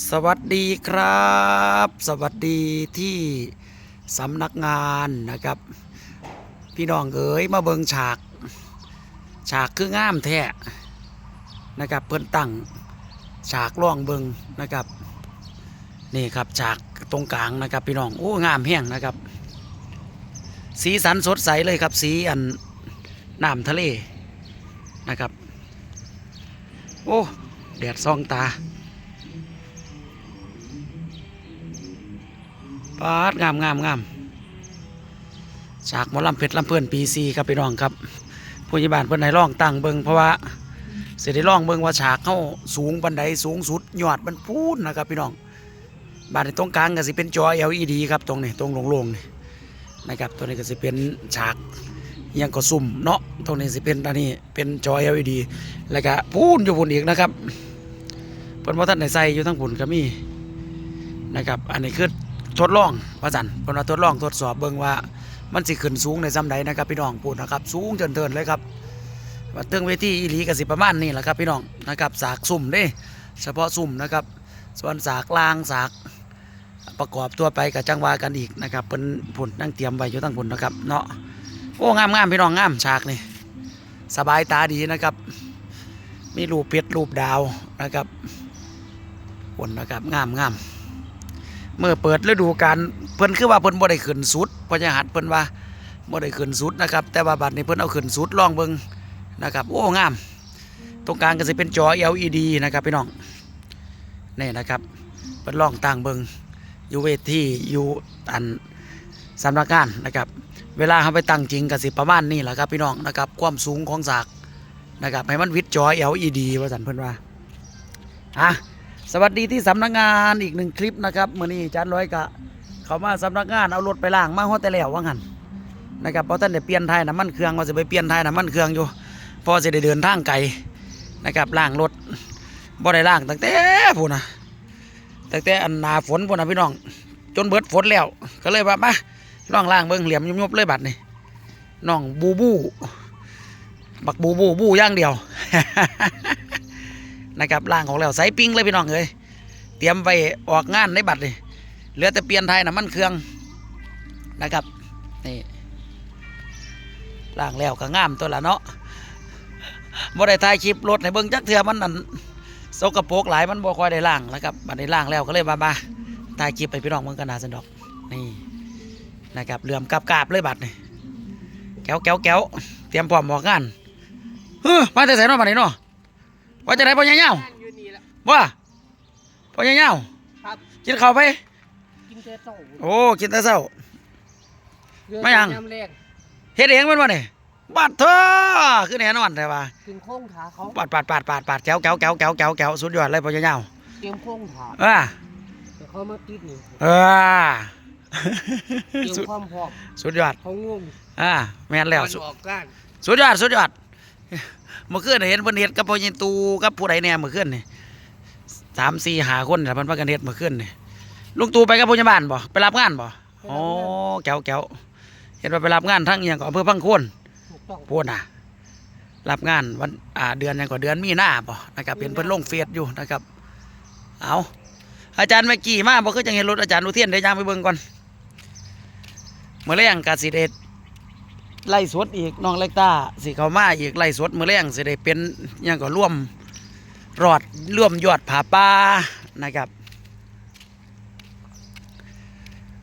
สวัสดีครับ สวัสดีที่สำนักงานนะครับ พี่น้องเอ๋ยมาเบิงฉาก ฉากคืองามแท้นะครับเพิ่นตั้งฉากล่องเบิงนะครับ นี่ครับฉากตรงกลางนะครับพี่น้องโอ้งามแห้งนะครับ สีสันสดใสเลยครับ สีอันน้ำทะเลนะครับ โอ้แดดส่องตา ปาดงามงามงามฉากหมอลำเพชรลำเพื่อนปีซีครับพี่น้องครับผู้ใหญ่บ้านเพื่อนให้ร้องตั้งเบิงเพราะว่าเสด็จร้องเบิงว่าฉากเข้าสูงบันไดสูงสุดยอดมันพูนนะครับพี่น้องบ้านในตรงกลางก็สิเป็นจอ LED ครับตรงนี้ตรงโล่งๆนี่นะครับตัวนี้ก็สิเป็นฉากยังก็ซุ่มเนาะตรงนี้สิเป็นอันนี้เป็นจอ LED แล้วก็พูนอยู่พุ่นอีกนะครับเพิ่นว่าท่านในใส่อยู่ทั้งพุ่นก็มีนะครับ อันนี้คือ ทดลองว่าสันเพิ่นว่าทดลองทดสอบเบิ่งว่ามันสิขึ้นสูงในซ้ำใดนะครับพี่น้องพูดนะครับ สูงจนเทินเลยครับว่าเตืองเวทีอีหลีก็สิประมาณนี้แหละครับพี่น้องนะครับสากสุ่มเด้ เฉพาะสุ่มนะครับส่วนสากลางสากประกอบตัวไปกับจังหวากันอีกนะครับเป็นผลนั่งเตรียมไว้อยู่ตั้งผลนะครับเนาะโอ้งามงามๆพี่น้องงามฉากนี่สบายตาดีนะครับ มีรูปเพชรรูปดาวนะครับผลนะครับงามงามๆ เมื่อเปิดฤดูกาลเพิ่นคือว่าเพิ่นบ่ได้ขึ้นสุดพญาหัดเพิ่นว่าบ่ได้ขึ้นสุดนะครับ แต่ว่าบัดนี้เพิ่นเอาขึ้นสุดลองเบิ่งนะครับ โอ้งาม ตรงกลางก็สิเป็นจอ LED นะครับพี่น้องนี่นะครับเพิ่นลองตั้งเบิ่งอยู่เวทีอยู่อันสำนักงานนะครับ เวลาเฮาไปตั้งจริงก็สิประมาณนี้แหละครับพี่น้องนะครับ ความสูงของสากนะครับให้มันวิดจอ LED ว่าซั่นเพิ่นว่าอะ สวัสดีที่สำนักงานอีกหนึ่งคลิปนะครับมื่อนี้จารย์ร้อยกะ เขามาสำนักงานเอารถไปล้างมาหัวแต่แล้วว่างันนะครับเพราะท่านได้เปลี่ยนไทยน้ำมันเครื่องว่าจะไปเปลี่ยนไทยน้ำมันเครื่องอยู่ พอจะได้เดินทางไกลนะครับล้างรถบ่ได้ล้างตั้งแต่พูนนะตั้งแต่อันหนาฝนพูนนะพี่น้อง จนเบิดฝนแล้วก็เลยว่ามาล่องล้างเบิ่งเหลี่ยมยุบๆเลยบัดนี่น้องบูบูบักบูบูบูย่างเดียว นะครับล่างของแล้วใส่ปิ้งเลยพี่น้องเอ้ยเตรียมไปออกงานในบัตรเลยเหลือแต่เปลี่ยนไทยน้ำมันเครื่องนะครับนี่ล่างแล้วก็งามตัวละเนาะบ่ได้ถ่ายคลิปรถในเบิ่งจักเทื่อมันนั่นสกปรกหลายมันบ่ค่อยได้ล่างนะครับบัดนี้ล่างแล้วก็เลยมามาถ่ายคลิปไปพี่น้องเบิ่งกันนาสันดอกนี่นะครับเหลื่อมกาบเลยบัดนี่แก้วแก้วแก้วเตรียมพร้อมออกงานเฮ้อมาแต่ไสเนาะบัดนี้เนาะ ว่าจะได้พ่อใหญ่เงานั่งอยู่นี่แหละว่าพ่อใหญ่เงาครับกินข้าวไป กินแต่เช้าโอ้กินแต่เช้า เรือไม่ยัง น้ำแรงเฮ็ดเองแมันวะนี่บาดเถอะคือแน่นอนแต่ว่าถึงโค้งขาเขาปาดปาดปาดปาดปาดแก้วแก้วแก้วแก้วแก้วแก้วสุดยอดเลยพ่อใหญ่เงาเตรียมโค้งขาเออแต่เขามาติดนี่เออเตรียมสุดความพร้อมสุดยอดเขางงอ่าแม่นแล้วก่อนสุดออกก้านสุดยอดสุดยอด เมื่อคืนน่ะเห็นเพิ่นเฮ็ดกับพ่อใหญ่ตูกับผู้ใดแน่เมื่อคืนนี่สามสี่หาคนน่ะเพิ่นพากันเฮ็ดเมื่อคืนนี่ลุงตู่ไปกับผู้ใหญ่บ้านบ่ไปรับงานบ่โอ้แก้วแก้วเห็นว่าไปรับงานทั้งอหย่างก็อำเภอพังโคนถูกต้องพูดนะรับงานวันอ่าเดือนหยังก็เดือนมีหน้าบ่นะครับเป็นเพิ่นลงเฟซอยู่นะครับ เอาอาจารย์เมื่อกี้มาบ่คือจังเห็นรถอาจารย์อุเทียนเดี๋ยวยางไปเบิ่งก่อนเมื่อแรงกสิเด ไล่สดอีกน้องเล็กตาสิเขามาอีกไล่สดเมื่อแรงสิได้เป็นยังก็ร่วมรอดร่วมยอดผาป่านะครับ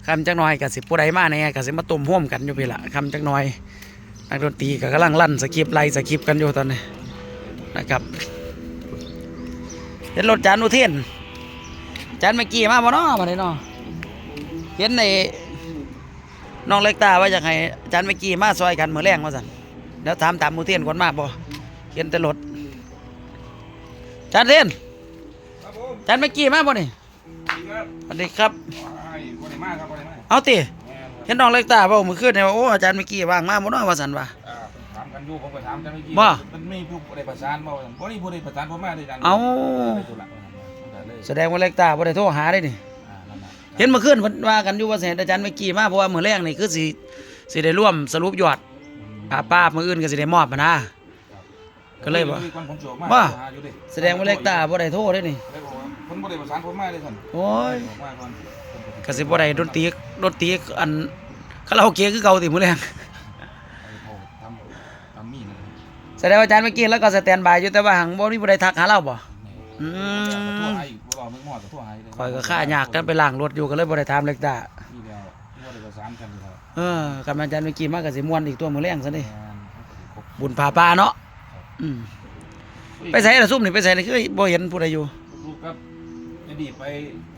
คำจักหน่อยกับสิผู้ใดมาแน่กับสิมาตุ่มห่วมกันอยู่พี่ละคำจักหน่อยนักดนตรีก็กำลังลั่นสคริปไล่สคริปกันอยู่ตอนนี้นะครับเห็นรถจานอุเทนจานเมื่อกี้มาบ่เนาะมาเลยเนาะเห็นใน น้องเล็กตาว่าอยากให้จานเมื่อกี้มาซอยกันมือแรงว่าสั่นเดี๋ยวถามตามอุเทนก่อนมาบ่เห็นแต่รถจานเทนครับผมจานเมื่อกี้มาบ่นี่ครับสวัสดีครับ ไอ้บริมาครับบริมาเอาติแม่นครับเห็นน้องเล็กตาบอกมือขึ้นเนี่ยว่าโอ้อาจารย์เมื่อกี้ว่างมากมั้งว่าสันว่าอ่าถามกันอยู่ผมก็ถามกันเมื่อกี้ว่า มันไม่ผู้ใดประสานบ่บ่นี่ผู้ใดประสานผมมาด้วยกันเอา ไปธุระมันก็เลยแสดงว่าเล็กตาบ่ได้โทรหาได้นี่อ่านั่นน่ะ เห็นเมื่อคืนเพิ่นว่ากันอยู่ว่าสิเห็นอาจารย์เมื่อกี้มาเพราะว่ามื้อแรกนี่คือสิสิได้ร่วมสรุปยอดป้าป้ามื้ออื่นก็สิได้มอบมานะก็เลยว่ามีคนผมโฉมมากว่าหอยู่ดิแสดงว่าเล็กตาบ่ได้โทรได้นี่เลยบอกว่าคนบ่ได้ประสานผมมาเลยท่านโอ้ยบอกมาก่อนเพิ่นก็สิบ่ได้ดนตรีดนตรีอันคาราโอเกะคือเก่าติมื้อแรงเอาเขาทำทำมีดนะครับแสดงว่าอาจารย์เมื่อกี้แล้วก็สแตนบายอยู่แต่ว่าหังบ่มีผู้ใดทักหาเราบ่อืม ทั่วให้บ่รอมึงหมอดทั่วให้เลยข่อยก็ค่ายากกันไปล้างรถอยู่ก็เลยบ่ได้ถามเล็กตานี่แล้วบ่ได้ประสานกันอยู่แล้วเออกำลังอาจารย์เมื่อกี้มาก็สิม่วนอีกตัวมื้อแรงซะนี่แม่นครบบุญพาป่าเนาะอืมไปไสล่ะซุ่มนี่ไปไสนี่คือบ่เห็นผู้ใดอยู่ลูกครับจะดีไป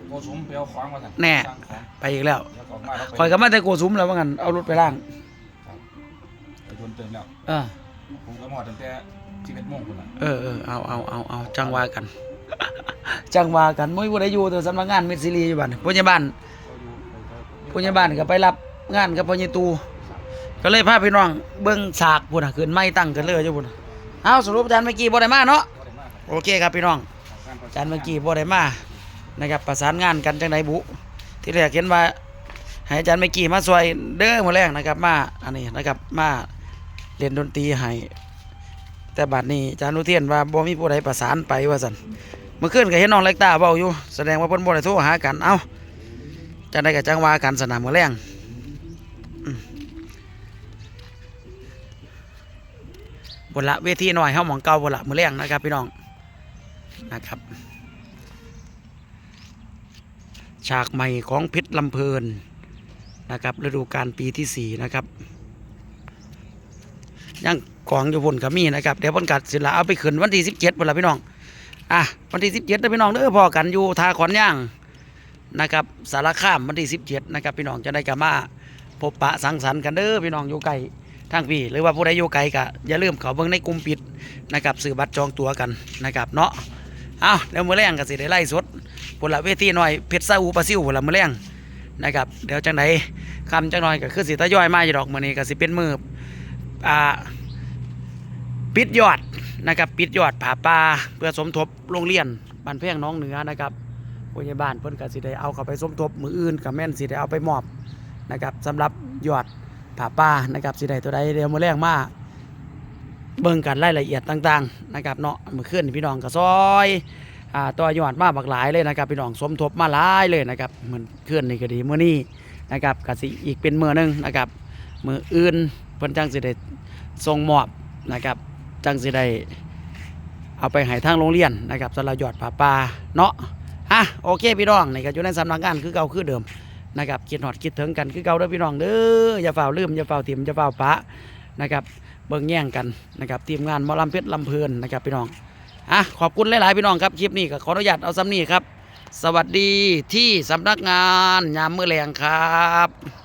โกสุมไปเอาของมาท่านแน่สั่งของไปอีกแล้วแล้วก็มาแล้วไปข่อยก็มาแต่โกสุมแล้วว่างั้นเอารถไปล้างครับไปชวนเติมแล้วเออผมก็หมอดตั้งแต่11โมงพุ่นน่ะเออเออเอาเอาเอาเอาจังว่ากัน จังว่ากันบ่มีผู้ใดอยู่แต่สำนักงานมิตรซีรีอยู่บ้านผู้ใหญ่บ้านก็อยู่ไปก็ผู้ใหญ่บ้านก็ไปรับงานกับพ่อใหญ่ตูก็เลยพาพี่น้องเบิ่งฉากพุ่นน่ะขึ้นไม้ตั้งกันเลยอยู่พุ่นน่ะเอาสรุปอาจารย์เมื่อกี้บ่ได้มาเนาะโอเคครับพี่น้องอาจารย์เมื่อกี้บ่ได้มานะครับประสานงานกันจังไดบุ ที่แรกเห็นว่าให้อาจารย์เมื่อกี้มาช่วยเด้อมื้อแรกนะครับมาอันนี้นะครับมาเล่นดนตรีให้แต่บัดนี้อาจารย์นุเทียนว่าบ่มีผู้ใดประสานไปว่าซั่น เมื่อคืนก็เห็นน้องเล็กตาเว้าอยู่ แสดงว่าเพิ่นบ่ได้โทรหากัน เอ้าจังได๋ก็จังว่ากันสนามมื้อแรงบนละเวทีหน้อยเฮาหมองเก่าบนละมื้อแรงนะครับพี่น้องนะครับ ฉากใหม่ของเพชรลำเพลินนะครับฤดูกาลปีที่สี่นะครับยังกองอยู่บนกมีนะครับ เดี๋ยวเพ่นกัดศิลาเอาไปขึ้นวันที่สิบเจ็ดวันละพี่น้อง อะวันที่สิบเจ็ดนะพี่น้องเด้อพอกันอยู่ทาขอนย่างนะครับสารคามวันที่สิบเจ็ดนะครับพี่น้องจะได้กลับมาพบปะสังสรรค์กันเด้อพี่น้องอยู่ไกลทางพี่หรือว่าผู้ใดอยู่ไกลก็อย่าลืมเขาเบิ่งในกลุ่มปิดนะครับซื้อบัตรจองตัวกันนะครับเนาะเอาเดี๋ยวมือแรงก็สิได้ไล่สดพนละเวทีหน่อยเพชรซาอูปลาซิวพนละมือแรงนะครับเดี๋ยวจังไดคำจังหน่อยก็คือสิตะย่อยมาอยู่ดอกมือนี้ก็สิเป็นมืออ่า ปิดยอดนะครับปิดยอดผาป่าเพื่อสมทบโรงเรียนบ้านเพียงน้องเหนือนะครับผู้ใหญ่บ้านเพิ่นก็สิได้เอาเข้าไปสมทบมืออื่นกับแม่นสิได้เอาไปมอบนะครับสำหรับยอดผาป่านะครับสิได้ตัวใดเดี๋ยวมื้อแรงมาเบิ่งกันรายละเอียดต่างๆนะครับเนาะมื้อคืนนี่พี่น้องก็ซอยอ่าตัวยอดมาบักหลายเลยนะครับพี่น้องสมทบมาหลายเลยนะครับเหมือนเคลื่อนนี่ก็ดีเมื่อนี้นะครับกสิอีกเป็นมือหนึงนะครับมืออื่นเพิ่นจังสิได้ส่งมอบนะครับ จังสิได้เอาไปให้ทางโรงเรียนนะครับสำหรับยอดผาป่าเนาะฮะโอเคพี่น้องนี่ก็อยู่ในสำนักงานคือเก่าคือเดิมนะครับคิดหอดคิดถึงกันคือเก่าเด้อพี่น้องเด้ออย่าเฝ้าลืมอย่าเฝ้าถิ่มอย่าเฝ้าปะนะครับเบิ่งแย่งกันนะครับทีมงานมอลำเพชรลำเพลินนะครับพี่น้องอะขอบคุณหลาย ๆ พี่น้องครับคลิปนี้ก็ขออนุญาตเอาซ้ำนี้ครับ สวัสดีที่สำนักงานยามมือแรงครับ